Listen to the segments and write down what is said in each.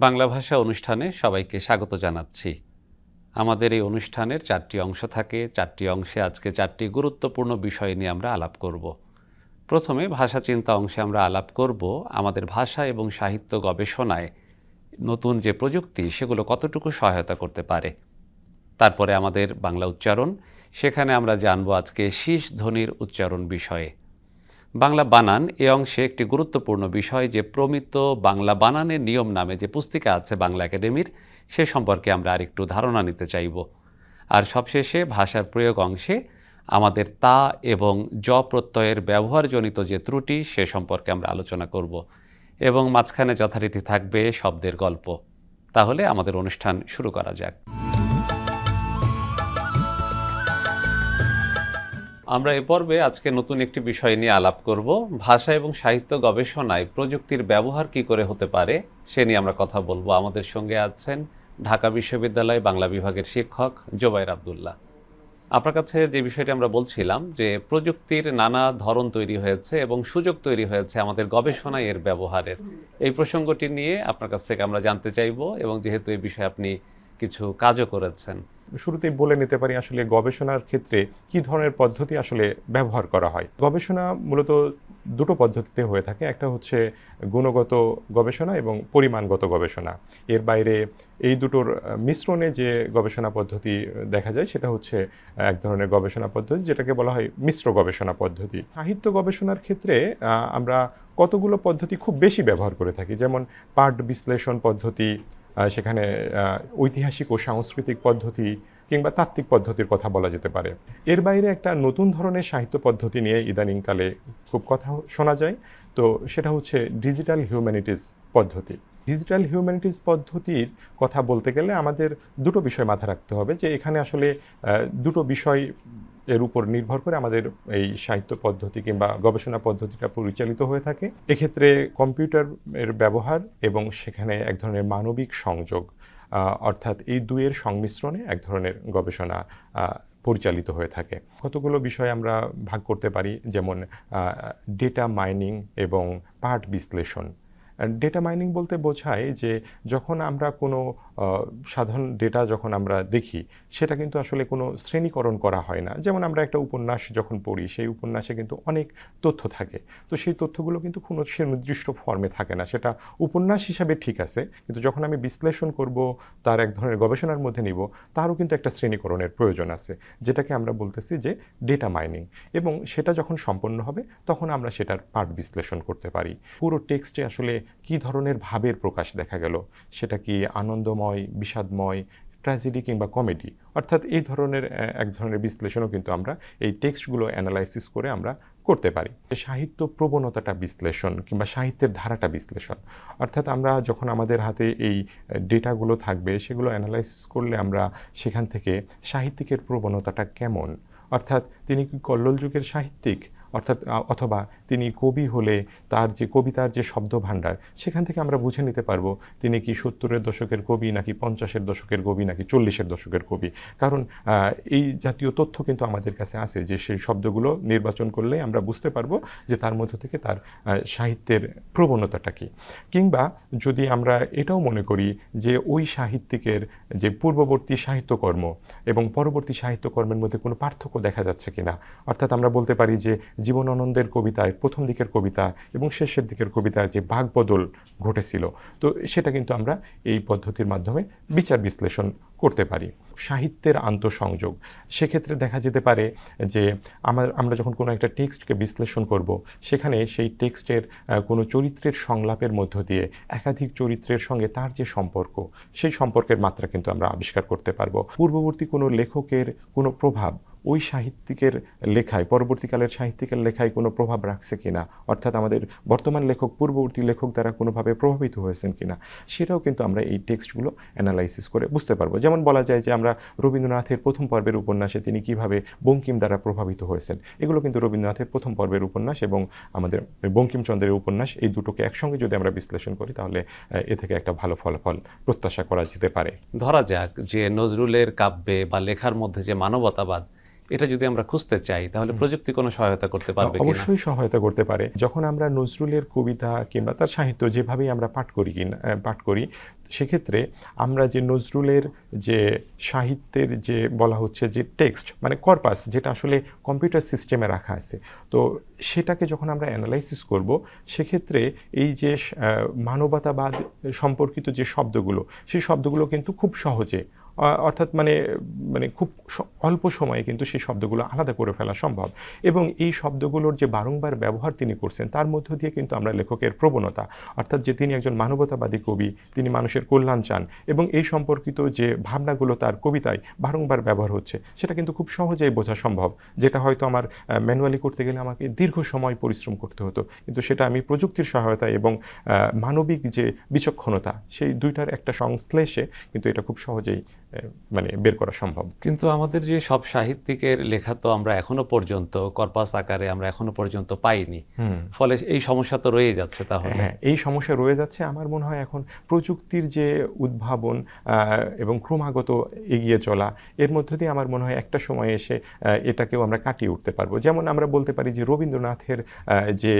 বাংলা ভাষা অনুষ্ঠানে সবাইকে স্বাগত জানাচ্ছি। আমাদের এই অনুষ্ঠানের চারটি অংশ থাকে। চারটি অংশে আজকে চারটি গুরুত্বপূর্ণ বিষয় নিয়ে আমরা আলাপ করব। প্রথমে ভাষা চিন্তা অংশে আমরা আলাপ করব আমাদের ভাষা এবং সাহিত্য গবেষণায় নতুন যে প্রযুক্তি, সেগুলো কতটুকু সহায়তা করতে পারে। তারপরে আমাদের বাংলা উচ্চারণ। সেখানে আমরা জানব আজকে শীষ ধ্বনির উচ্চারণ বিষয়ে। বাংলা বানান এ অংশে একটি গুরুত্বপূর্ণ বিষয় যে প্রমিত বাংলা বানানের নিয়ম নামে যে পুস্তিকা আছে বাংলা একাডেমির, সে সম্পর্কে আমরা আরেকটু ধারণা নিতে চাইব। আর সবশেষে ভাষার প্রয়োগ অংশে আমাদের তা এবং জ প্রত্যয়ের ব্যবহারজনিত যে ত্রুটি, সে সম্পর্কে আমরা আলোচনা করব এবং মাঝখানে যথারীতি থাকবে শব্দের গল্প। তাহলে আমাদের অনুষ্ঠান শুরু করা যাক। আমরা এ পর্বে আজকে নতুন একটি বিষয় নিয়ে আলাপ করব। ভাষা এবং সাহিত্য গবেষণায় প্রযুক্তির ব্যবহার কি করে হতে পারে, সে নিয়ে আমরা কথা বলব। আমাদের সঙ্গে আছেন ঢাকা বিশ্ববিদ্যালয় বাংলা বিভাগের শিক্ষক জোবাইর আবদুল্লাহ। আপনার কাছে যে বিষয়টি আমরা বলছিলাম যে প্রযুক্তির নানা ধরন তৈরি হয়েছে এবং সুযোগ তৈরি হয়েছে আমাদের গবেষণায় এর ব্যবহারের। এই প্রসঙ্গটি নিয়ে আপনার কাছ থেকে আমরা জানতে চাইব এবং যেহেতু এই বিষয়ে আপনি কিছু কাজও করেছেন। শুরুতেই বলে নিতে পারি আসলে গবেষণার ক্ষেত্রে কি ধরনের পদ্ধতি আসলে ব্যবহার করা হয়। গবেষণা মূলত দুটো পদ্ধতিতে হয়ে থাকে। একটা হচ্ছে গুণগত গবেষণা এবং পরিমাণগত গবেষণা। এর বাইরে এই দুটোর মিশ্রণে যে গবেষণা পদ্ধতি দেখা যায়, সেটা হচ্ছে এক ধরনের গবেষণা পদ্ধতি, যেটাকে বলা হয় মিশ্র গবেষণা পদ্ধতি। সাহিত্য গবেষণার ক্ষেত্রে আমরা কতগুলো পদ্ধতি খুব বেশি ব্যবহার করে থাকি। যেমন পাঠ বিশ্লেষণ পদ্ধতি সেখানে ঐতিহাসিক ও সাংস্কৃতিক পদ্ধতি কিংবা তাত্ত্বিক পদ্ধতির কথা বলা যেতে পারে। এর বাইরে একটা নতুন ধরনের সাহিত্য পদ্ধতি নিয়ে ইদানিংকালে খুব কথা শোনা যায়। তো সেটা হচ্ছে ডিজিটাল হিউম্যানিটিস পদ্ধতি। ডিজিটাল হিউম্যানিটিস পদ্ধতির কথা বলতে গেলে আমাদের দুটো বিষয় মাথায় রাখতে হবে যে এখানে আসলে দুটো বিষয় এর উপর নির্ভর করে আমাদের এই সাহিত্য পদ্ধতি কিংবা গবেষণা পদ্ধতিটা পরিচালিত হয়ে থাকে। এক্ষেত্রে কম্পিউটার এর ব্যবহার এবং সেখানে এক ধরনের মানবিক সংযোগ অর্থাৎ এই দুয়ের সংমিশ্রণে এক ধরনের গবেষণা পরিচালিত হয়ে থাকে। কতগুলো বিষয় আমরা ভাগ করতে পারি, যেমন ডেটা মাইনিং এবং পাঠ বিশ্লেষণ। ডেটা মাইনিং বলতে বোঝায় যে যখন আমরা কোনো সাধারণ ডেটা যখন আমরা দেখি, সেটা কিন্তু আসলে কোনো শ্রেণীকরণ করা হয় না। যেমন আমরা একটা উপন্যাস যখন পড়ি, সেই উপন্যাসে কিন্তু অনেক তথ্য থাকে। তো সেই তথ্যগুলো কিন্তু কোনো সে নির্দিষ্ট ফর্মে থাকে না। সেটা উপন্যাস হিসাবে ঠিক আছে, কিন্তু যখন আমি বিশ্লেষণ করব, তার এক ধরনের গবেষণার মধ্যে নিব, তারও কিন্তু একটা শ্রেণীকরণের প্রয়োজন আছে, যেটাকে আমরা বলতেছি যে ডেটা মাইনিং এবং সেটা যখন সম্পন্ন হবে, তখন আমরা সেটার পাঠ বিশ্লেষণ করতে পারি। পুরো টেক্সটে আসলে কি ধরনের ভাবের প্রকাশ দেখা গেল, সেটা কি আনন্দময় বিষাদময় ট্র্যাজেডি কিংবা কমেডি অর্থাৎ এই ধরনের এক ধরনের বিশ্লেষণও কিন্তু আমরা এই টেক্সটগুলো অ্যানালাইসিস করে আমরা করতে পারি। সাহিত্য প্রবণতাটা বিশ্লেষণ কিংবা সাহিত্যের ধারাটা বিশ্লেষণ, অর্থাৎ আমরা যখন আমাদের হাতে এই ডেটাগুলো থাকবে, সেগুলো অ্যানালাইসিস করলে আমরা সেখান থেকে সাহিত্যিকের প্রবণতাটা কেমন? অর্থাৎ তিনি কি কল্লোল যুগের সাহিত্যিক? অর্থাৎ অথবা তিনি কবি হলে তার যে কবিতার যে শব্দ ভাণ্ডার সেখান থেকে আমরা বুঝে নিতে পারব তিনি কি সত্তরের দশকের কবি নাকি পঞ্চাশের দশকের কবি নাকি চল্লিশের দশকের কবি। কারণ এই জাতীয় তথ্য কিন্তু আমাদের কাছে আছে যে সেই শব্দগুলো নির্বাচন করলে আমরা বুঝতে পারব যে তার মধ্য থেকে তার সাহিত্যের প্রবণতাটা কি। কিংবা যদি আমরা এটাও মনে করি যে ওই সাহিত্যিকের যে পূর্ববর্তী সাহিত্যকর্ম এবং পরবর্তী সাহিত্যকর্মের মধ্যে কোনো পার্থক্য দেখা যাচ্ছে কিনা, অর্থাৎ আমরা বলতে পারি যে জীবনানন্দের কবিতায়, প্রথম দিকের কবিতা এবং শেষের দিকের কবিতার যে ভাগ বদল ঘটেছিল। তো সেটা কিন্তু আমরা এই পদ্ধতির মাধ্যমে বিচার বিশ্লেষণ করতে পারি। সাহিত্যের আন্তঃসংযোগ। সেক্ষেত্রে দেখা যেতে পারে যে আমার, আমরা যখন কোনো একটা টেক্সটকে বিশ্লেষণ করব, সেখানে সেই টেক্সটের কোনো চরিত্রের সংলাপের মধ্য দিয়ে একাধিক চরিত্রের সঙ্গে তার যে সম্পর্ক, সেই সম্পর্কের মাত্রা কিন্তু আমরা আবিষ্কার করতে পারব। পূর্ববর্তী কোনো লেখকের কোনো প্রভাব ওই সাহিত্যিকের লেখায়, পরবর্তীকালের সাহিত্যিকের লেখায় কোনো প্রভাব রাখছে কিনা অর্থাৎ আমাদের বর্তমান লেখক, পূর্ববর্তী লেখক দ্বারা কোনোভাবে প্রভাবিত হয়েছেন কিনা সেটাও কিন্তু আমরা এই টেক্সটগুলো অ্যানালাইসিস করে বুঝতে পারব। যেমন বলা যায় যে আমরা রবীন্দ্রনাথের প্রথম পর্বের উপন্যাসে তিনি কীভাবে বঙ্কিম দ্বারা প্রভাবিত হয়েছেন, এগুলো কিন্তু রবীন্দ্রনাথের প্রথম পর্বের উপন্যাস এবং আমাদের বঙ্কিমচন্দ্রের উপন্যাস, এই দুটোকে একসঙ্গে যদি আমরা বিশ্লেষণ করি তাহলে, এ থেকে একটা ভালো ফলাফল প্রত্যাশা করা যেতে পারে। ধরা যাক যে নজরুলের কাব্যে বা লেখার মধ্যে যে মানবতাবাদ এটা যদি আমরা খুঁজতে চাই তাহলে প্রযুক্তি কোনো সহায়তা করতে পারবে অবশ্যই সহায়তা করতে পারে। যখন আমরা নজরুলের কবিতা কিংবা তার সাহিত্য যেভাবেই আমরা পাঠ করি কিনা পাঠ করি সেক্ষেত্রে আমরা যে নজরুলের যে সাহিত্যের যে বলা হচ্ছে যে টেক্সট মানে কর্পাস যেটা আসলে কম্পিউটার সিস্টেমে রাখা আছে তো সেটাকে যখন আমরা অ্যানালাইসিস করব সেক্ষেত্রে এই যে মানবতাবাদ সম্পর্কিত যে শব্দগুলো সেই শব্দগুলো কিন্তু খুব সহজে অর্থাৎ মানে মানে খুব অল্প সময়ে কিন্তু সেই শব্দগুলো আলাদা করে ফেলা সম্ভব। এবং এই শব্দগুলোর যে বারংবার ব্যবহার তিনি করছেন, তার মধ্য দিয়ে কিন্তু আমরা লেখকের প্রবণতা, অর্থাৎ যে তিনি একজন মানবতাবাদী কবি, তিনি মানুষের কল্যাণ চান এবং এই সম্পর্কিত যে ভাবনাগুলো তার কবিতায় বারংবার ব্যবহার হচ্ছে, সেটা কিন্তু খুব সহজেই বোঝা সম্ভব। যেটা হয়তো আমার ম্যানুয়ালি করতে গেলে আমাকে দীর্ঘ সময় পরিশ্রম করতে হতো, কিন্তু সেটা আমি প্রযুক্তির সহায়তা এবং মানবিক যে বিচক্ষণতা, সেই দুইটার একটা সংশ্লেষে কিন্তু এটা খুব সহজেই মানে বের করা সম্ভব। কিন্তু আমাদের যে সব সাহিত্যিকের লেখা তো আমরা এখনও পর্যন্ত কর্পাস আকারে আমরা এখনও পর্যন্ত পাইনি। ফলে এই সমস্যা তো রয়ে যাচ্ছে তাহলে। হ্যাঁ এই সমস্যা রয়ে যাচ্ছে। আমার মনে হয় এখন প্রযুক্তির যে উদ্ভাবন এবং ক্রমাগত এগিয়ে চলা এর মধ্য দিয়ে আমার মনে হয় একটা সময় এসে এটাকেও আমরা কাটিয়ে উঠতে পারব। যেমন আমরা বলতে পারি যে রবীন্দ্রনাথের যে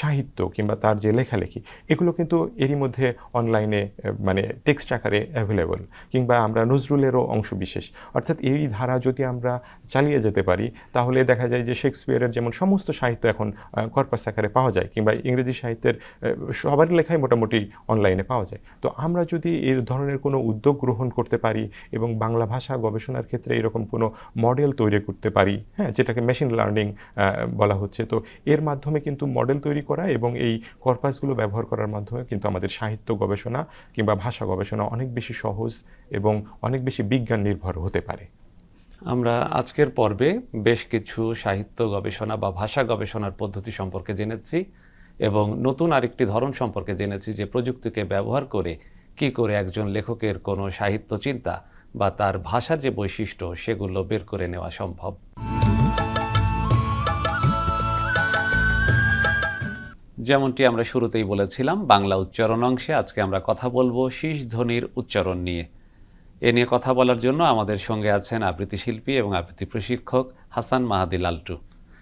সাহিত্য কিংবা তার যে লেখালেখি এগুলো কিন্তু এরই মধ্যে অনলাইনে মানে টেক্সট আকারে অ্যাভেলেবল কিংবা আমরা নজরুলেরও অংশ বিশেষ অর্থাৎ এই ধারা যদি আমরা চালিয়ে যেতে পারি, তাহলে দেখা যায় যে শেক্সপিয়ারের যেমন সমস্ত সাহিত্য এখন কর্পাস আকারে পাওয়া যায়, কিংবা ইংরেজি সাহিত্যের সবারই লেখাই মোটামুটি অনলাইনে পাওয়া যায়। তো আমরা যদি এই ধরনের কোনো উদ্যোগ গ্রহণ করতে পারি এবং বাংলা ভাষা গবেষণার ক্ষেত্রে এরকম কোনো মডেল তৈরি করতে পারি হ্যাঁ যেটাকে মেশিন লার্নিং বলা হচ্ছে, তো এর মাধ্যমে কিন্তু মডেল তৈরি করা এবং এই কর্পাসগুলো ব্যবহার করার মাধ্যমে কিন্তু আমাদের সাহিত্য গবেষণা কিংবা ভাষা গবেষণা অনেক বেশি সহজ এবং অনেক বেশি বিজ্ঞান নির্ভর হতে পারে। আমরা আজকের পর্বে বেশ কিছু সাহিত্য গবেষণা বা ভাষা গবেষণার পদ্ধতি সম্পর্কে জেনেছি এবং নতুন আরেকটি ধরন সম্পর্কে জেনেছি যে প্রযুক্তিকে ব্যবহার করে কি করে একজন লেখকের কোনো সাহিত্য চিন্তা বা তার ভাষার যে বৈশিষ্ট্য সেগুলো বের করে নেওয়া সম্ভব। যেমনটি আমরা শুরুতেই বলেছিলাম, বাংলা উচ্চারণ অংশে আজকে আমরা কথা বলব শীষ ধ্বনির উচ্চারণ নিয়ে। এ নিয়ে কথা বলার জন্য আমাদের সঙ্গে আছেন আবৃত্তি শিল্পী এবং আবৃত্তি প্রশিক্ষক হাসান মাহাদি লালটু।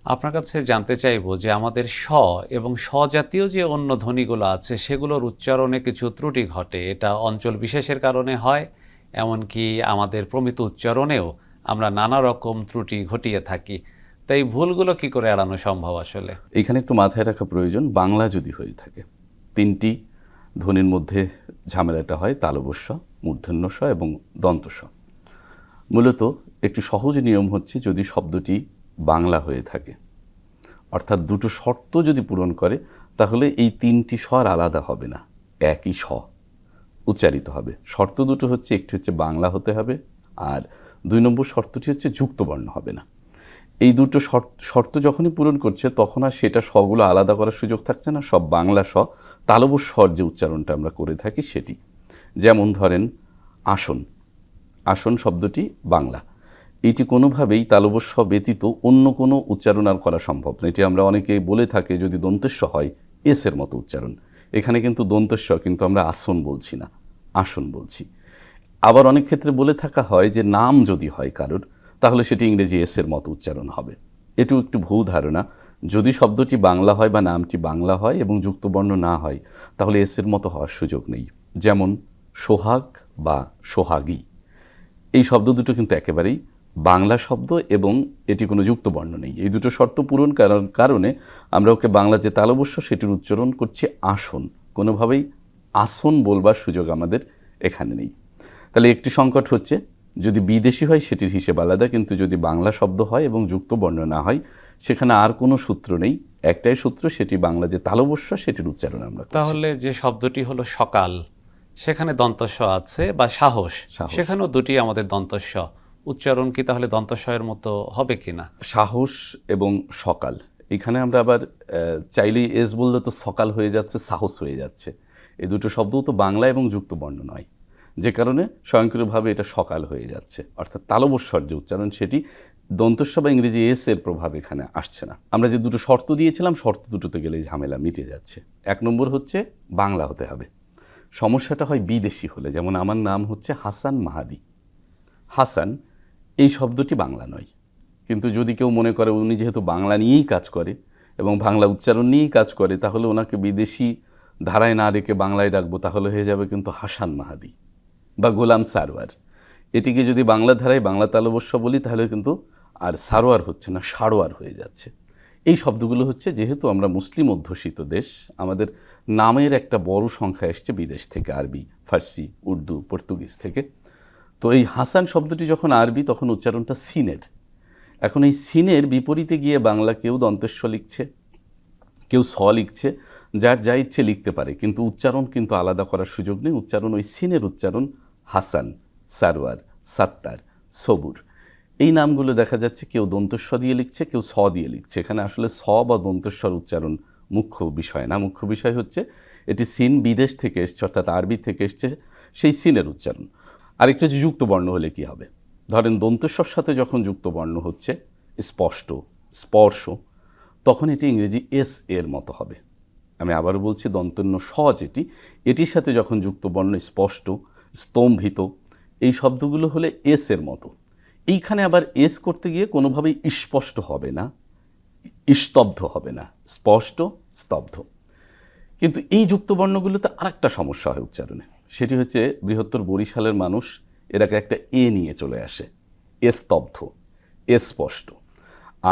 আপনার কাছে জানতে চাইব যে আমাদের স এবং স জাতীয় যে অন্য ধ্বনিগুলো আছে, সেগুলোর উচ্চারণে কিছু ত্রুটি ঘটে। এটা অঞ্চল বিশেষের কারণে হয়, এমনকি আমাদের প্রমিত উচ্চারণেও আমরা নানা রকম ত্রুটি ঘটিয়ে থাকি। তাই ভুলগুলো কি করে এড়ানো সম্ভব আসলে? এখানে একটু মাথায় রাখা প্রয়োজন, বাংলা যদি হয়ে থাকে, তিনটি ধ্বনির মধ্যে ঝামেলাটা হয় তালবস্য মূর্ধন্যস্ব এবং দন্তস্ব মূলত একটু সহজ নিয়ম হচ্ছে যদি শব্দটি বাংলা হয়ে থাকে। অর্থাৎ দুটো শর্ত যদি পূরণ করে, তাহলে এই তিনটি স্বর আলাদা হবে না, একই স উচ্চারিত হবে। শর্ত দুটো হচ্ছে, একটি হচ্ছে বাংলা হতে হবে আর দুই নম্বর শর্তটি হচ্ছে যুক্তবর্ণ হবে না। এই দুটো শর্ত যখনই পূরণ করছে, তখন আর সেটা স্বগুলো আলাদা করার সুযোগ থাকছে না, সব বাংলা স তালবস স্বর যে উচ্চারণটা আমরা করে থাকি সেটি। যেমন ধরেন, আসন। আসন শব্দটি বাংলা। এটি কোনোভাবেই তালবস্ব ব্যতীত অন্য কোনো উচ্চারণ আর করা সম্ভব না এটি আমরা অনেকে বলে থাকি যদি দন্তেস্ব হয় এসের মতো উচ্চারণ। এখানে কিন্তু দন্তেস্ব, কিন্তু আমরা আসন বলছি না, আসন বলছি। আবার অনেক ক্ষেত্রে বলে থাকা হয় যে নাম যদি হয় কারোর, তাহলে সেটি ইংরেজি এসের মতো উচ্চারণ হবে। এটু একটু ভুল ধারণা। যদি শব্দটি বাংলা হয় বা নামটি বাংলা হয় এবং যুক্তবর্ণ না হয়, তাহলে এসের মতো হওয়ার সুযোগ নেই। যেমন, সোহাগ বা সোহাগী। এই শব্দ দুটো কিন্তু একেবারেই বাংলা শব্দ এবং এটি কোনো যুক্তবর্ণ নেই। এই দুটো শর্ত পূরণ করার কারণে আমরা ওকে বাংলা যে তালবস্য সেটির উচ্চারণ করছি আসন। কোনোভাবেই আসন বলবার সুযোগ আমাদের এখানে নেই। তাহলে একটি সংকট হচ্ছে, যদি বিদেশি হয় সেটির হিসেব আলাদা, কিন্তু যদি বাংলা শব্দ হয় এবং যুক্তবর্ণ না হয় সেখানে আর কোনো সূত্র নেই। একটাই সূত্র সেটি বাংলা যে তালবস্য সেটির উচ্চারণ আমরা তাহলে যে শব্দটি হলো সকাল সেখানে দন্তস্ব আছে বা সাহস। সেখানেও দুটি আমাদের দন্তস্ব। উচ্চারণ কি তাহলে দন্তস্বয়ের মতো হবে কিনা সাহস এবং সকাল। এখানে আমরা আবার চাইলেই এস বললে তো সকাল হয়ে যাচ্ছে সাহস হয়ে যাচ্ছে। এই দুটো শব্দও তো বাংলা এবং যুক্ত বর্ণ নয়। যে কারণে স্বয়ংক্রিয়ভাবে এটা সকাল হয়ে যাচ্ছে। অর্থাৎ তালবস্বর যে উচ্চারণ সেটি দন্তস্ব বা ইংরেজি এস এর প্রভাব এখানে আসছে না। আমরা যে দুটো শর্ত দিয়েছিলাম, শর্ত দুটোতে গেলে ঝামেলা মিটে যাচ্ছে। এক নম্বর হচ্ছে বাংলা হতে হবে। সমস্যাটা হয় বিদেশি হলে, যেমন আমার নাম হচ্ছে হাসান মাহাদি। হাসান, এই শব্দটি বাংলা নয়। কিন্তু যদি কেউ মনে করে উনি যেহেতু বাংলা নিয়েই কাজ করে এবং বাংলা উচ্চারণ নিয়েই কাজ করে, তাহলে ওনাকে বিদেশি ধারায় না রেখে বাংলায় রাখব তাহলে হয়ে যাবে কিন্তু হাসান মাহাদি বা গোলাম সারওয়ার। এটিকে যদি বাংলা ধারায় বাংলা তালবস্য বলি, তাহলে কিন্তু আর সারোয়ার হচ্ছে না, সারোয়ার হয়ে যাচ্ছে। এই শব্দগুলো হচ্ছে যেহেতু আমরা মুসলিম অধ্যুষিত দেশ, আমাদের নামের একটা বড় সংখ্যা এসছে বিদেশ থেকে, আরবি, ফার্সি, উর্দু, পর্তুগিজ থেকে। তো এই হাসান শব্দটি যখন আরবি, তখন উচ্চারণটা সিনের। এখন এই সিনের বিপরীতে গিয়ে বাংলা কেউ দন্তেস্ব লিখছে, কেউ স লিখছে, যার যা ইচ্ছে লিখতে পারে, কিন্তু উচ্চারণ কিন্তু আলাদা করার সুযোগ নেই। উচ্চারণ ওই সিনের উচ্চারণ হাসান সারওয়ার সাত্তার, সবুর। এই নামগুলো দেখা যাচ্ছে কেউ দন্তস্ব দিয়ে লিখছে, কেউ স দিয়ে লিখছে। এখানে আসলে স বা দন্তস্বর উচ্চারণ মুখ্য বিষয় না। মুখ্য বিষয় হচ্ছে এটি সিন বিদেশ থেকে এসছে, অর্থাৎ আরবি থেকে এসছে সেই সিনের উচ্চারণ। আরেকটা হচ্ছে যুক্ত বর্ণ হলে কি হবে? ধরেন দন্তস্বর সাথে যখন যুক্ত বর্ণ হচ্ছে, স্পষ্ট, স্পর্শ, তখন এটি ইংরেজি এস এর মতো হবে। আমি আবারও বলছি, দন্তন্য স যেটি, এটির সাথে যখন যুক্ত বর্ণ স্পষ্ট, স্তম্ভিত, এই শব্দগুলো হলে এস এর মতো। এইখানে আবার এস করতে গিয়ে কোনোভাবেই স্পষ্ট হবে না, স্তব্ধ হবে না, স্পষ্ট, স্তব্ধ। কিন্তু এই যুক্তবর্ণগুলোতে আরেকটা সমস্যা হয় উচ্চারণে। সেটি হচ্ছে বৃহত্তর বরিশালের মানুষ এরাকে একটা এ নিয়ে চলে আসে, এ স্তব্ধ, এ স্পষ্ট।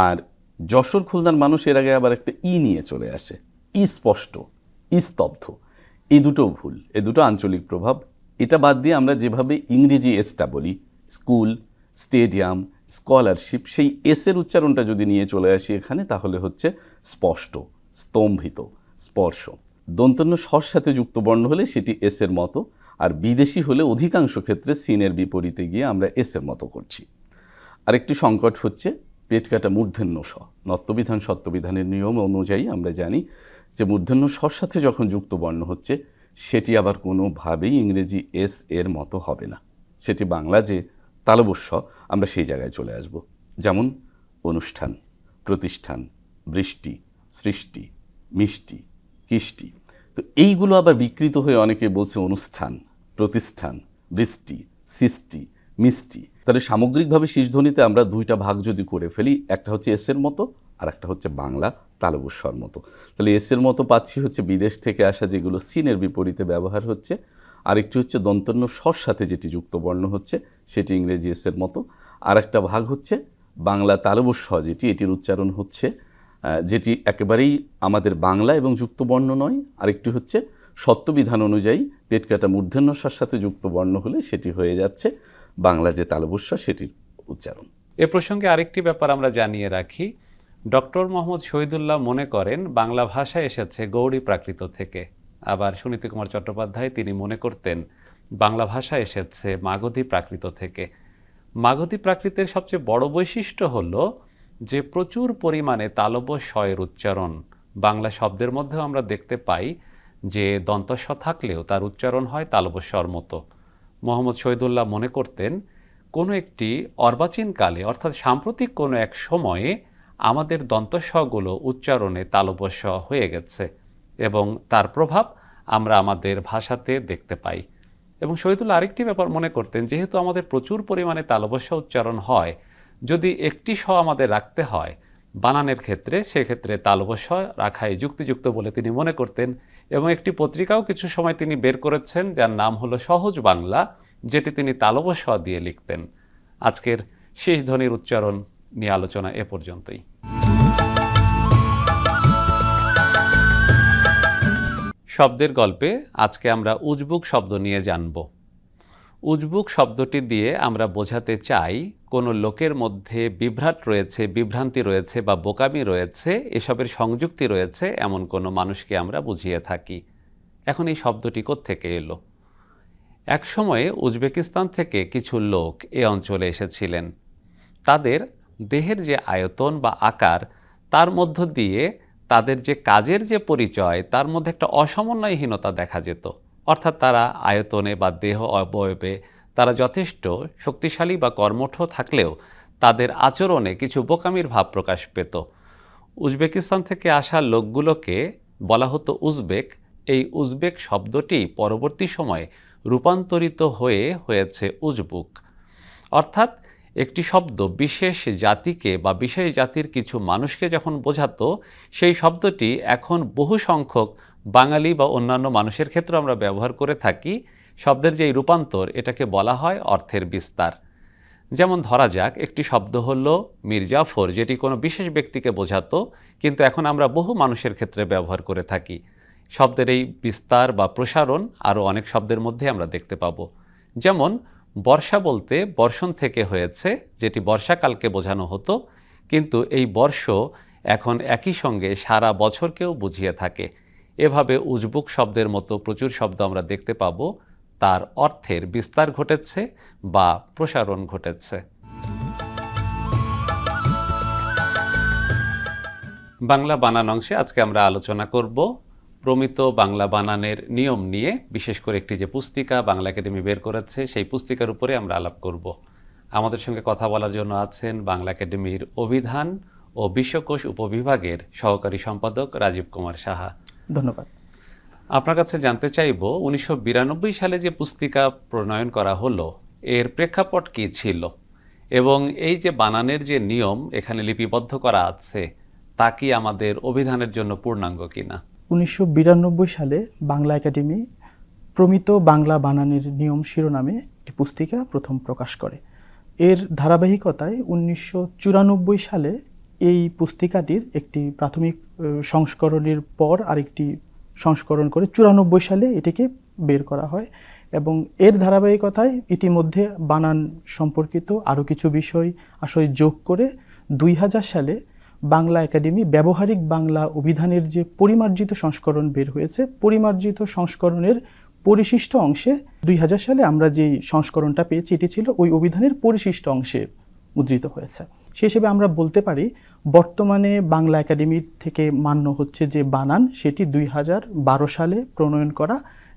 আর যশোর খুলনার মানুষ এর আগে আবার একটা ই নিয়ে চলে আসে, ই স্পষ্ট, ই স্তব্ধ। এই দুটো ভুল, এ দুটো আঞ্চলিক প্রভাব। এটা বাদ দিয়ে আমরা যেভাবে ইংরেজি এসটা বলি, স্কুল স্টেডিয়াম, স্কলারশিপ, সেই এসের উচ্চারণটা যদি নিয়ে চলে আসি এখানে, তাহলে হচ্ছে স্পষ্ট, স্তম্ভিত, স্পর্শ। দন্তন্য স্বর সাথে যুক্ত বর্ণ হলে সেটি এসের মতো, আর বিদেশি হলে অধিকাংশ ক্ষেত্রে সিনের বিপরীতে গিয়ে আমরা এসের মতো করছি। আরেকটি সংকট হচ্ছে পেট কাটা মূর্ধন্য স নত্যবিধান সত্যবিধানের নিয়ম অনুযায়ী আমরা জানি যে মূর্ধন্য স্বর সাথে যখন যুক্ত বর্ণ হচ্ছে, সেটি আবার কোনোভাবেই ইংরেজি এস এর মতো হবে না। সেটি বাংলা যে তালবস্য আমরা সেই জায়গায় চলে আসব। যেমন অনুষ্ঠান, প্রতিষ্ঠান, বৃষ্টি, সৃষ্টি, মিষ্টি, কিষ্টি। তো এইগুলো আবার বিকৃত হয়ে অনেকে বলছে অনুষ্ঠান, প্রতিষ্ঠান, বৃষ্টি, সৃষ্টি, মিষ্টি। তাহলে সামগ্রিকভাবে শীষধ্বনিতে আমরা দুইটা ভাগ যদি করে ফেলি, একটা হচ্ছে এসের মতো, আর একটা হচ্ছে বাংলা তালবস্বর মতো। তাহলে এসের মতো পাচ্ছি হচ্ছে বিদেশ থেকে আসা যেগুলো সিনের বিপরীতে ব্যবহার হচ্ছে আরেকটি হচ্ছে দন্তন্য স্বর সাথে যেটি যুক্ত বর্ণ হচ্ছে, সেটি ইংরেজি এসের মতো। আর একটা ভাগ হচ্ছে বাংলা তালবস্য যেটি এটির উচ্চারণ হচ্ছে যেটি একেবারেই আমাদের বাংলা এবং যুক্ত বর্ণ নয়। আরেকটি হচ্ছে সত্যবিধান অনুযায়ী পেট কাটা মূর্ধন্যস্বর সাথে যুক্ত বর্ণ হলে সেটি হয়ে যাচ্ছে বাংলা যে তালবস্য সেটির উচ্চারণ। এ প্রসঙ্গে আরেকটি ব্যাপার আমরা জানিয়ে রাখি। ডক্টর মোহাম্মদ শহীদুল্লাহ মনে করেন বাংলা ভাষা এসেছে গৌড়ী প্রাকৃত থেকে। আবার সুনীতি কুমার চট্টোপাধ্যায় তিনি মনে করতেন, বাংলা ভাষা এসেছে মাগধী প্রাকৃত থেকে। মাগধী প্রাকৃতের সবচেয়ে বড় বৈশিষ্ট্য হলো যে প্রচুর পরিমাণে তালব্য শয়ের উচ্চারণ। বাংলা শব্দের মধ্যেও আমরা দেখতে পাই যে দন্তস্ব থাকলেও তার উচ্চারণ হয় তালব্য স্বর মতো। মোহাম্মদ শহীদুল্লাহ মনে করতেন, কোনো একটি অর্বাচীন কালে অর্থাৎ সাম্প্রতিক কোনো এক সময়ে আমাদের দন্তস্বগুলো উচ্চারণে তালবস্য হয়ে গেছে। এবং তার প্রভাব আমরা আমাদের ভাষাতে দেখতে পাই। এবং শহীদুল্লাহ আরেকটি ব্যাপার মনে করতেন, যেহেতু আমাদের প্রচুর পরিমাণে তালবস্য উচ্চারণ হয়, যদি একটি স আমাদের রাখতে হয়, বানানের ক্ষেত্রে সেক্ষেত্রে তালবস্য রাখাই যুক্তিযুক্ত বলে তিনি মনে করতেন এবং একটি পত্রিকাও কিছু সময় তিনি বের করেছেন, যার নাম হলো সহজ বাংলা, যেটি তিনি তালবস্য দিয়ে লিখতেন। আজকের শেষ ধ্বনির উচ্চারণ নিয়ে আলোচনা এ পর্যন্তই। শব্দের গল্পে আজকে আমরা উজবুক শব্দ নিয়ে জানব। উজবুক শব্দটি দিয়ে আমরা বোঝাতে চাই, কোনো লোকের মধ্যে বিভ্রাট রয়েছে, বিভ্রান্তি রয়েছে বা বোকামি রয়েছে, এসবের সংযুক্তি রয়েছে এমন কোনো মানুষকে আমরা বুঝিয়ে থাকি। এখন এই শব্দটি থেকে এলো? এক সময়ে উজবেকিস্তান থেকে কিছু লোক এ অঞ্চলে এসেছিলেন। তাদের দেহের যে আয়তন বা আকার, তার মধ্য দিয়ে তাদের যে কাজের যে পরিচয়, তার মধ্যে একটা অসমন্বয়হীনতা দেখা যেত। অর্থাৎ তারা আয়তনে বা দেহ অবয়বে, তারা যথেষ্ট শক্তিশালী বা কর্মঠ থাকলেও তাদের আচরণে কিছু বোকামির ভাব প্রকাশ পেত। উজবেকিস্তান থেকে আসা লোকগুলোকে বলা হতো উজবেক। এই উজবেক শব্দটি পরবর্তী সময়ে রূপান্তরিত হয়ে হয়েছে উজবুক। অর্থাৎ একটি শব্দ বিশেষ জাতিকে বা বিশেষ জাতির কিছু মানুষকে যখন বোঝাতো, সেই শব্দটি এখন বহু সংখ্যক বাঙালি বা অন্যান্য মানুষের ক্ষেত্রে আমরা ব্যবহার করে থাকি। শব্দের যে রূপান্তর, এটাকে বলা হয় অর্থের বিস্তার। যেমন ধরা যাক, একটি শব্দ হলো মির্জাফর, যেটি কোনো বিশেষ ব্যক্তিকে বোঝাতো, কিন্তু এখন আমরা বহু মানুষের ক্ষেত্রে ব্যবহার করে থাকি। শব্দের এই বিস্তার বা প্রসারণ আরও অনেক শব্দের মধ্যে আমরা দেখতে পাবো। যেমন বর্ষা বলতে বর্ষণ থেকে হয়েছে, যেটি বর্ষাকালকে বোঝানো হতো, কিন্তু এই বর্ষ এখন একই সঙ্গে সারা বছরকেও বুঝিয়ে থাকে। এভাবে উজবুক শব্দের মতো প্রচুর শব্দ আমরা দেখতে পাবো, তার অর্থের বিস্তার ঘটেছে বা প্রসারণ ঘটেছে। বাংলা বানান অংশে আজকে আমরা আলোচনা করব প্রমিত বাংলা বানানের নিয়ম নিয়ে বিশেষ করে একটি যে পুস্তিকা বাংলা একাডেমি বের করেছে সেই পুস্তিকার উপরে আমরা আলাপ করব। আমাদের সঙ্গে কথা বলার জন্য আছেন বাংলা একাডেমির অভিধান ও বিশ্বকোষ উপবিভাগের সহকারী সম্পাদক রাজীব কুমার সাহা। ধন্যবাদ। আপনার কাছে জানতে চাইব উনিশশো বিরানব্বই সালে যে পুস্তিকা প্রণয়ন করা হলো এর প্রেক্ষাপট কী ছিল? এবং এই যে বানানের যে নিয়ম এখানে লিপিবদ্ধ করা আছে তা কি আমাদের অভিধানের জন্য পূর্ণাঙ্গ কিনা? উনিশশো বিরানব্বই সালে বাংলা একাডেমি প্রমিত বাংলা বানানের নিয়ম শিরোনামে একটি পুস্তিকা প্রথম প্রকাশ করে। এর ধারাবাহিকতায় উনিশশো চুরানব্বই সালে এই পুস্তিকাটির একটি প্রাথমিক সংস্করণের পর আরেকটি সংস্করণ করে চুরানব্বই সালে এটিকে বের করা হয় এবং এর ধারাবাহিকতায় ইতিমধ্যে বানান সম্পর্কিত আরও কিছু বিষয়, আসলে যোগ করে দুই হাজার সালে বাংলা একাডেমি ব্যবহারিক বাংলা অভিধানের যে পরিমার্জিত সংস্করণ বের হয়েছে, পরিমার্জিত সংস্করণের পরিশিষ্ট অংশে দুই হাজার সালে আমরা যেই সংস্করণটা পেয়েছি, এটি ছিল ওই অভিধানের পরিশিষ্ট অংশে মুদ্রিত হয়েছে। সেই হিসেবে আমরা বলতে পারি, বর্তমানে বাংলা একাডেমির থেকে মান্য হচ্ছে যে বানান, সেটি দুই হাজার বারো সালে প্রণয়ন করা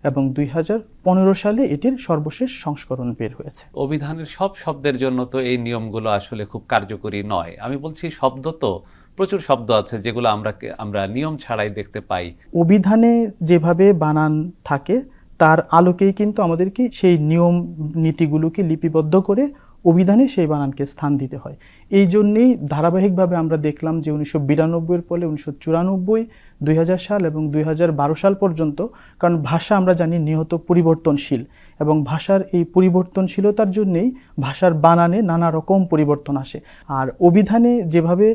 এবং দুই হাজার পনেরো সালে এটির সর্বশেষ সংস্করণ বের হয়েছে। অভিধানের সব শব্দের জন্য তো এই নিয়মগুলো আসলে খুব কার্যকরী নয়। আমি বলছি শব্দ তো প্রচুর শব্দ আছে যেগুলো আমরা আমরা নিয়ম ছাড়াই দেখতে পাই। অভিধানে যেভাবে বানান থাকে, তার আলোকেই কিন্তু আমাদেরকে সেই নিয়ম নীতিগুলোকে লিপিবদ্ধ করে অভিধানে সেই বানানকে স্থান দিতে হয়। এই জন্যেই ধারাবাহিকভাবে আমরা দেখলাম যে উনিশশো বিরানব্বইয়ের ফলে উনিশশো চুরানব্বই, দুই সাল এবং দুই হাজার বারো সাল পর্যন্ত, কারণ ভাষা আমরা জানি নিহত পরিবর্তনশীল এবং ভাষার এই পরিবর্তনশীলতার জন্যেই ভাষার বানানে নানা রকম পরিবর্তন আসে। আর অভিধানে যেভাবে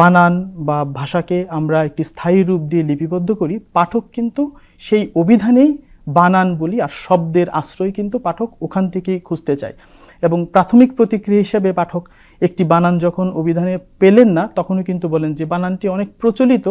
বানান বা ভাষাকে আমরা একটি স্থায়ী রূপ দিয়ে লিপিবদ্ধ করি, পাঠক কিন্তু সেই অভিধানেই বানান বলি আর শব্দের আশ্রয় কিন্তু পাঠক ওখান থেকেই খুঁজতে চায়। এবং প্রাথমিক প্রতিক্রিয়া হিসেবে পাঠক একটি বানান যখন অভিধানে পেলেন না, তখনও কিন্তু বলেন যে, বানানটি অনেক প্রচলিত,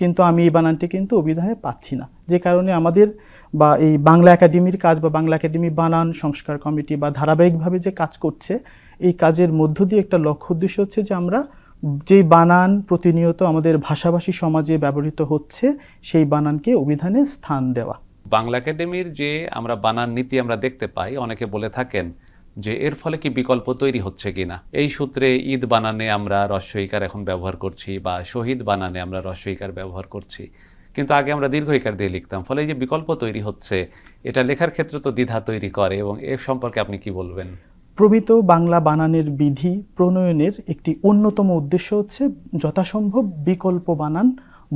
কিন্তু আমি এই বানানটি কিন্তু অভিধানে পাচ্ছি না। যে কারণে আমাদের বা এই বাংলা একাডেমির কাজ বা বাংলা একাডেমি বানান, সংস্কার কমিটি বা ধারাবাহিকভাবে যে কাজ করছে, এই কাজের মধ্য দিয়ে একটা লক্ষ্য উদ্দেশ্য হচ্ছে যে, আমরা যে বানান প্রতিনিয়ত আমাদের ভাষাভাষী সমাজে ব্যবহৃত হচ্ছে, সেই বানানকে অভিধানে স্থান দেওয়া। বাংলা একাডেমির যে আমরা বানান নীতি আমরা দেখতে পাই, অনেকে বলে থাকেন যে এর ফলে কি বিকল্প তৈরি হচ্ছে কিনা? এই সূত্রে ঈদ বানানে আমরা রস্বইকার এখন ব্যবহার করছি বা শহীদ বানানে আমরা রস্বইকার ব্যবহার করছি। কিন্তু আগে আমরা দীর্ঘইকার দিয়ে লিখতাম, ফলে যে বিকল্প তৈরি হচ্ছে, এটা লেখার ক্ষেত্রে তো দ্বিধা তৈরি করে এবং এর সম্পর্কে আপনি কি বলবেন? প্রমিত বাংলা বানানের বিধি প্রণয়নের একটি অন্যতম উদ্দেশ্য হচ্ছে যথাসম্ভব বিকল্প বানান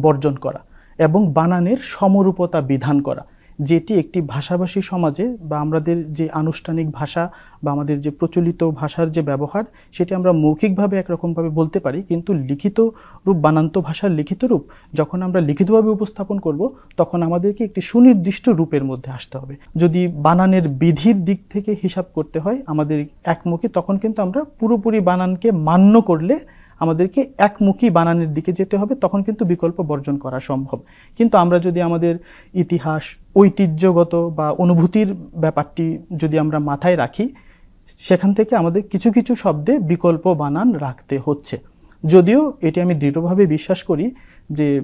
বর্জন করা এবং বানানের সমরূপতা বিধান করা। যেটি একটি ভাষাভাষী সমাজে বা আমাদের যে আনুষ্ঠানিক ভাষা বা আমাদের যে প্রচলিত ভাষার যে ব্যবহার, সেটি আমরা মৌখিকভাবে একরকমভাবে বলতে পারি। কিন্তু লিখিত রূপ, বানান্ত ভাষার লিখিত রূপ যখন আমরা লিখিতভাবে উপস্থাপন করব, তখন আমাদেরকে একটি সুনির্দিষ্ট রূপের মধ্যে আসতে হবে। যদি বানানের বিধির দিক থেকে হিসাব করতে হয় আমাদের একমুখী, তখন কিন্তু আমরা পুরোপুরি বানানকে মান্য করলে আমাদেরকে একমুখী বানানের দিকে যেতে হবে, তখন কিন্তু বিকল্প বর্জন করা সম্ভব। কিন্তু আমরা যদি আমাদের ইতিহাস, ঐতিহ্যগত বা অনুভূতির ব্যাপারটি যদি আমরা মাথায় রাখি, সেখান থেকে আমাদের কিছু কিছু শব্দে বিকল্প বানান রাখতে হচ্ছে। যদিও এটি আমি দৃঢ়ভাবে বিশ্বাস করি যে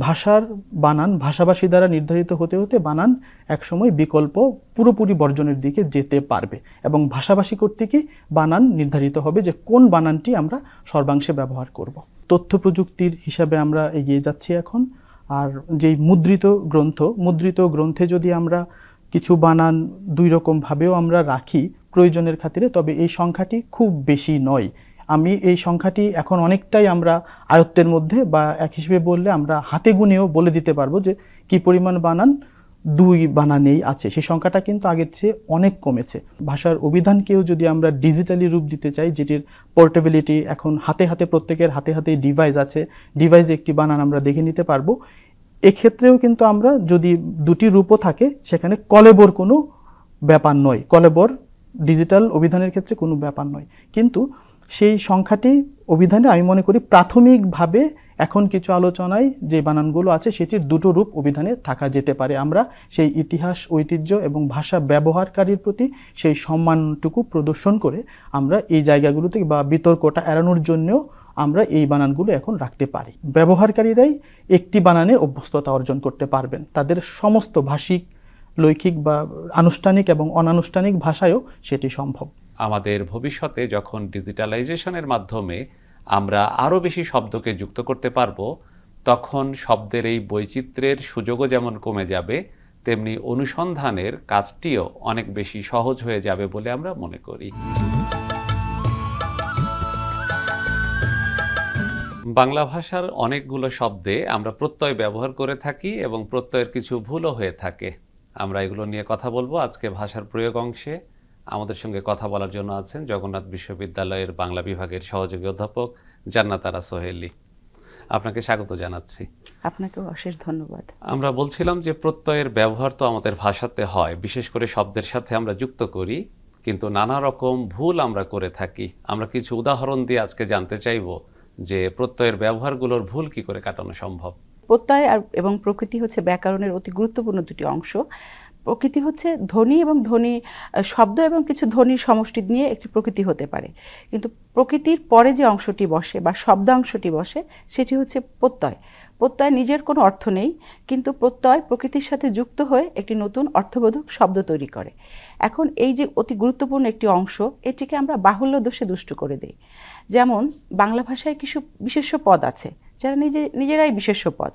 ভাষার বানান, ভাষাভাষী দ্বারা নির্ধারিত হতে হতে বানান একসময় বিকল্প পুরোপুরি বর্জনের দিকে যেতে পারবে এবং ভাষাভাষী কর্তৃকই বানান নির্ধারিত হবে যে কোন বানানটি আমরা সর্বাংশে ব্যবহার করব। তথ্য প্রযুক্তির হিসাবে আমরা এগিয়ে যাচ্ছি এখন। আর যেই মুদ্রিত গ্রন্থ, মুদ্রিত গ্রন্থে যদি আমরা কিছু বানান দুই রকমভাবেও আমরা রাখি প্রয়োজনের খাতিরে, তবে এই সংখ্যাটি খুব বেশি নয়। আমি এই সংখ্যাটি এখন অনেকটাই আমরা আয়ত্তের মধ্যে বা এক হিসেবে বললে আমরা হাতে গুনেও বলে দিতে পারব যে কি পরিমাণ বানান, দুই বানানেই আছে। সেই সংখ্যাটা কিন্তু আগের চেয়ে অনেক কমেছে। ভাষার অভিধানকেও যদি আমরা ডিজিটালি রূপ দিতে চাই, যেটির পোর্টেবিলিটি এখন হাতে হাতে, প্রত্যেকের হাতে হাতে ডিভাইস আছে ডিভাইসে একটি বানান আমরা দেখে নিতে পারব। এক্ষেত্রেও কিন্তু আমরা যদি দুটি রূপও থাকে, সেখানে কলেবর কোনো ব্যাপার নয়। কলেবর ডিজিটাল অভিধানের ক্ষেত্রে কোনো ব্যাপার নয়। কিন্তু সেই সংখ্যাটি অভিধানে আমি মনে করি প্রাথমিকভাবে এখন কিছু আলোচনায় যে বানানগুলো আছে সেটির দুটো রূপ অভিধানে থাকা যেতে পারে। আমরা সেই ইতিহাস, ঐতিহ্য এবং ভাষা ব্যবহারকারীর প্রতি সেই সম্মানটুকু প্রদর্শন করে আমরা এই জায়গাগুলোতে বা বিতর্কটা এড়ানোর জন্যও আমরা এই বানানগুলো এখন রাখতে পারি। ব্যবহারকারীরাই একটি বানানে অভ্যস্ততা অর্জন করতে পারবেন। তাদের সমস্ত ভাষিক লৈখিক বা আনুষ্ঠানিক এবং অনানুষ্ঠানিক ভাষায়ও সেটি সম্ভব। আমাদের ভবিষ্যতে যখন ডিজিটালাইজেশনের মাধ্যমে আমরা আরও বেশি শব্দকে যুক্ত করতে পারব, তখন শব্দের এই বৈচিত্র্যের সুযোগও যেমন কমে যাবে, তেমনি অনুসন্ধানের কাজটিও অনেক বেশি সহজ হয়ে যাবে বলে আমরা মনে করি। বাংলা ভাষার অনেকগুলো শব্দে আমরা প্রত্যয় ব্যবহার করে থাকি এবং প্রত্যয়ের কিছু ভুলও হয়ে থাকে। আমরা এগুলো নিয়ে কথা বলব আজকে ভাষার প্রয়োগ অংশে। আমাদের সঙ্গে কথা বলার জন্য আছেন জগন্নাথ বিশ্ববিদ্যালয়ের বাংলা বিভাগের সহযোগী অধ্যাপক জান্নাতারা সোহেলি। আপনাকে স্বাগত জানাচ্ছি। আপনাকেও অশেষ ধন্যবাদ। আমরা বলছিলাম যে প্রত্যয়ের ব্যবহার তো আমাদের ভাষাতে হয় বিশেষ করে শব্দের সাথে আমরা যুক্ত করি কিন্তু নানা রকম ভুল আমরা করে থাকি। আমরা কিছু উদাহরণ দিয়ে আজকে জানতে চাইব যে প্রত্যয়ের ব্যবহারগুলোর ভুল কি করে কাটানো সম্ভব। প্রত্যয় আর এবং প্রকৃতি হচ্ছে ব্যাকরণের অতি গুরুত্বপূর্ণ দুটি অংশ। প্রকৃতি হচ্ছে ধ্বনি এবং ধ্বনি শব্দ এবং কিছু ধ্বনির সমষ্টি নিয়ে একটি প্রকৃতি হতে পারে। কিন্তু প্রকৃতির পরে যে অংশটি বসে বা শব্দ অংশটি বসে, সেটি হচ্ছে প্রত্যয়। প্রত্যয় নিজের কোনো অর্থ নেই, কিন্তু প্রত্যয় প্রকৃতির সাথে যুক্ত হয়ে একটি নতুন অর্থবোধক শব্দ তৈরি করে। এখন এই যে অতি গুরুত্বপূর্ণ একটি অংশ, এটিকে আমরা বাহুল্য দোষে দুষ্ট করে দিই। যেমন বাংলা ভাষায় কিছু বিশেষ্য পদ আছে যারা নিজে, নিজেরাই বিশেষ্য পদ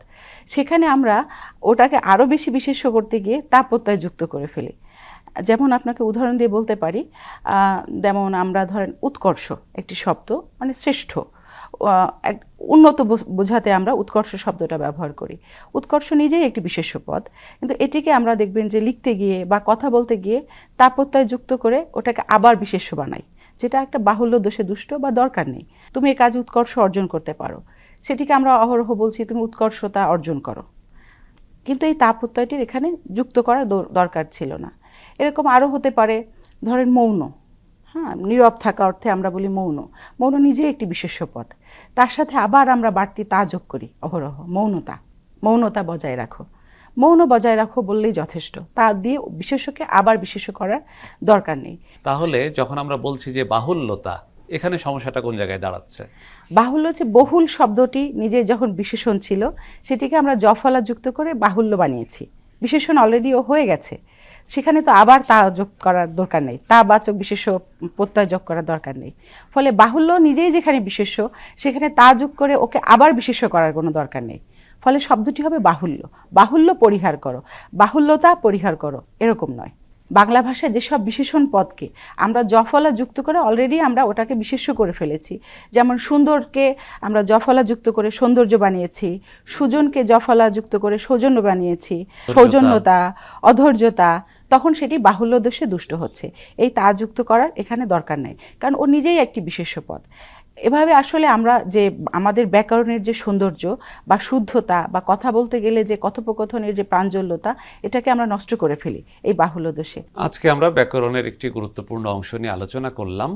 সেখানে আমরা ওটাকে আরও বেশি বিশেষ্য করতে গিয়ে তা প্রত্যয় যুক্ত করে ফেলি। যেমন আপনাকে উদাহরণ দিয়ে বলতে পারি যেমন আমরা ধরেন উৎকর্ষ একটি শব্দ মানে শ্রেষ্ঠ। এক, উন্নত বোঝ- বোঝাতে আমরা উৎকর্ষ শব্দটা ব্যবহার করি। উৎকর্ষ নিজেই একটি বিশেষ্য পদ কিন্তু এটিকে আমরা দেখবেন যে লিখতে গিয়ে বা কথা বলতে গিয়ে তা প্রত্যয় যুক্ত করে ওটাকে আবার বিশেষ্য বানাই, যেটা একটা বাহুল্য দোষে দুষ্ট বা দরকার নেই। তুমি এই কাজে উৎকর্ষ অর্জন করতে পারো। সেটিকে আমরা অহরহ বলছি, তুমি উৎকর্ষতা অর্জন করো। কিন্তু এই তাপ প্রত্যয়টির এখানে যুক্ত করা দর- দরকার ছিল না। এরকম আরও হতে পারে, ধরেন মৌন। হ্যাঁ নীরব থাকা অর্থে আমরা বলি মৌন। মৌন নিজেই একটি বিশেষ্য পদ তার সাথে আবার আমরা বাড়তি তা যোগ করি, অহরহ, মৌনতা। মৌনতা বজায় রাখো। মৌন বজায় রাখো বললেই যথেষ্ট। তা দিয়ে বিশেষকে আবার বিশেষ করার দরকার নেই। তাহলে যখন আমরা বলছি যে বাহুল্যতা, এখানে সমস্যাটা কোন জায়গায় দাঁড়াচ্ছে? বাহুল্য যে বহুল শব্দটি নিজে যখন বিশেষণ ছিল, সেটিকে আমরা জফলা যুক্ত করে বাহুল্য বানিয়েছি। বিশেষণ অলরেডিও হয়ে গেছে। সেখানে তো আবার তা যোগ করার দরকার নেই। তা বাচক বিশেষ প্রত্যয় যোগ করার দরকার নেই। ফলে বাহুল্য নিজেই যেখানে বিশেষ্য, সেখানে তা যোগ করে ওকে আবার বিশেষ্য করার কোনো দরকার নেই। ফলে শব্দটি হবে বাহুল্য। বাহুল্য পরিহার করো। বাহুল্যতা পরিহার করো। এরকম নয়। বাংলা ভাষায় যেসব বিশেষণ পদকে আমরা জফলা যুক্ত করে অলরেডি আমরা ওটাকে বিশেষ্য করে ফেলেছি। যেমন সুন্দরকে আমরা জফলা যুক্ত করে সৌন্দর্য বানিয়েছি সুজনকে জফলা যুক্ত করে সৌজন্য বানিয়েছি সৌজন্যতা অধৈর্যতা তখন সেটি বাহুল্য দোষে দুষ্ট হচ্ছে। এই তা যুক্ত করার এখানে দরকার নেই কারণ ও নিজেই একটি বিশেষ্য পদ। এভাবে আসলে আমরা যে আমাদের ব্যাকরণের যে সৌন্দর্য বা শুদ্ধতা বা কথা বলতে গেলে যে কথোপকথনের যে প্রাঞ্জল্যতা, এটাকে আমরা নষ্ট করে ফেলি এই বাহুল্য দোষে। আজকে আমরা ব্যাকরণের একটি গুরুত্বপূর্ণ অংশ নিয়ে আলোচনা করলাম।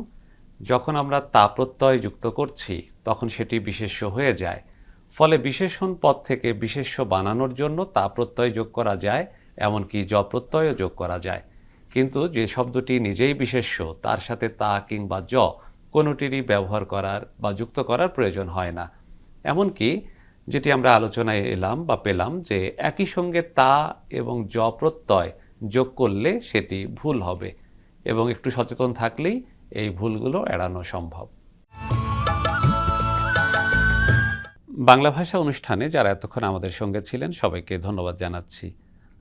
যখন আমরা তা প্রত্যয় যুক্ত করছি, তখন সেটি বিশেষ্য হয়ে যায়। ফলে বিশেষণ পদ থেকে বিশেষ্য বানানোর জন্য তা প্রত্যয় যোগ করা যায়, এমনকি জ প্রত্যয়ও যোগ করা যায়। কিন্তু যে শব্দটি নিজেই বিশেষ্য, তার সাথে তা কিংবা জ কোনোটিরই ব্যবহার করার বা যুক্ত করার প্রয়োজন হয় না। এমনকি যেটি আমরা আলোচনায় এলাম বা পেলাম যে একই সঙ্গে তা এবং জ প্রত্যয় যোগ করলে সেটি ভুল হবে এবং একটু সচেতন থাকলেই এই ভুলগুলো এড়ানো সম্ভব। বাংলা ভাষা অনুষ্ঠানে যারা এতক্ষণ আমাদের সঙ্গে ছিলেন, সবাইকে ধন্যবাদ জানাচ্ছি।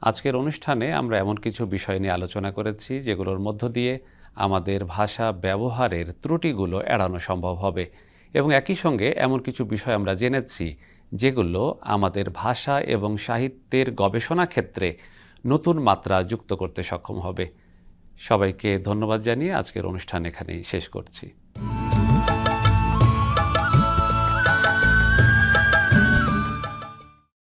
আজকের অনুষ্ঠানে আমরা এমন কিছু বিষয় নিয়ে আলোচনা করেছি যেগুলোর মধ্য দিয়ে আমাদের ভাষা ব্যবহারের ত্রুটিগুলো এড়ানো সম্ভব হবে। এবং একই সঙ্গে এমন কিছু বিষয় আমরা জেনেছি, যেগুলো আমাদের ভাষা এবং সাহিত্যের গবেষণা ক্ষেত্রে নতুন মাত্রা যুক্ত করতে সক্ষম হবে। সবাইকে ধন্যবাদ জানিয়ে আজকের অনুষ্ঠান এখানেই শেষ করছি।